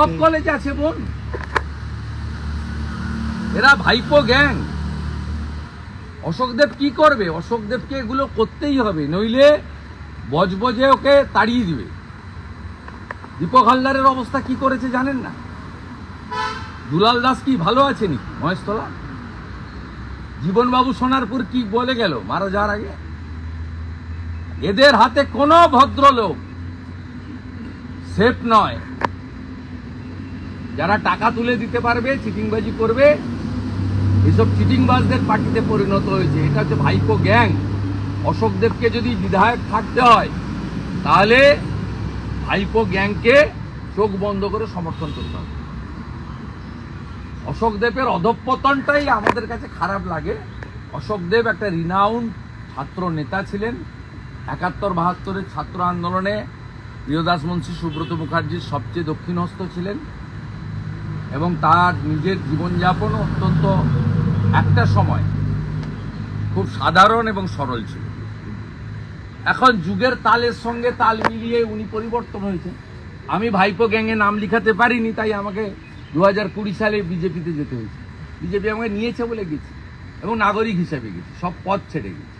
সব কলেজে আছে বোন। এরা ভাইপো গ্যাং। অশোকদেব কি করবে? অশোকদেবকে এগুলো করতেই হবে, নইলে বজবজে ওকে তাড়িয়ে দিবে। দীপক হালদারের অবস্থা কি করেছে জানেন না? দুলাল দাস কি ভালো আছে নাকি? মহেশতলা? জীবনবাবু সোনারপুর কি বলে গেল? মারা যাওয়ার আগে? এদের হাতে কোনো ভদ্রলোক সেফ নয়। যারা টাকা তুলে দিতে পারবে, চিটিংবাজি করবে, এসব চিটিংবাজদের পার্টিতে পরিণত হয়েছে। এটা হচ্ছে ভাইপো গ্যাং। অশোকদেবকে যদি বিধায়ক থাকতে হয়, তাহলে ভাইপো গ্যাংকে চোখ বন্ধ করে সমর্থন করতে হবে। অশোকদেবের অধঃপতনটাই আমাদের কাছে খারাপ লাগে। অশোকদেব একটা রিনাউন্ড ছাত্র নেতা ছিলেন। একাত্তর বাহাত্তরের ছাত্র আন্দোলনে প্রিয়দাস মুন্সী সুব্রত মুখার্জির সবচেয়ে দক্ষিণহস্ত ছিলেন। এবং তার নিজের জীবনযাপন অত্যন্ত একটা সময় খুব সাধারণ এবং সরল ছিল। এখন যুগের তালের সঙ্গে তাল মিলিয়ে উনি পরিবর্তন হয়েছেন। আমি ভাইপো গ্যাংয়ে নাম লিখাতে পারিনি, তাই আমাকে দু হাজার কুড়ি সালে বিজেপিতে যেতে হয়েছে। বিজেপি আমাকে নিয়েছে বলে গেছি এবং নাগরিক হিসেবে গেছি, সব পথ ছেড়ে গেছি।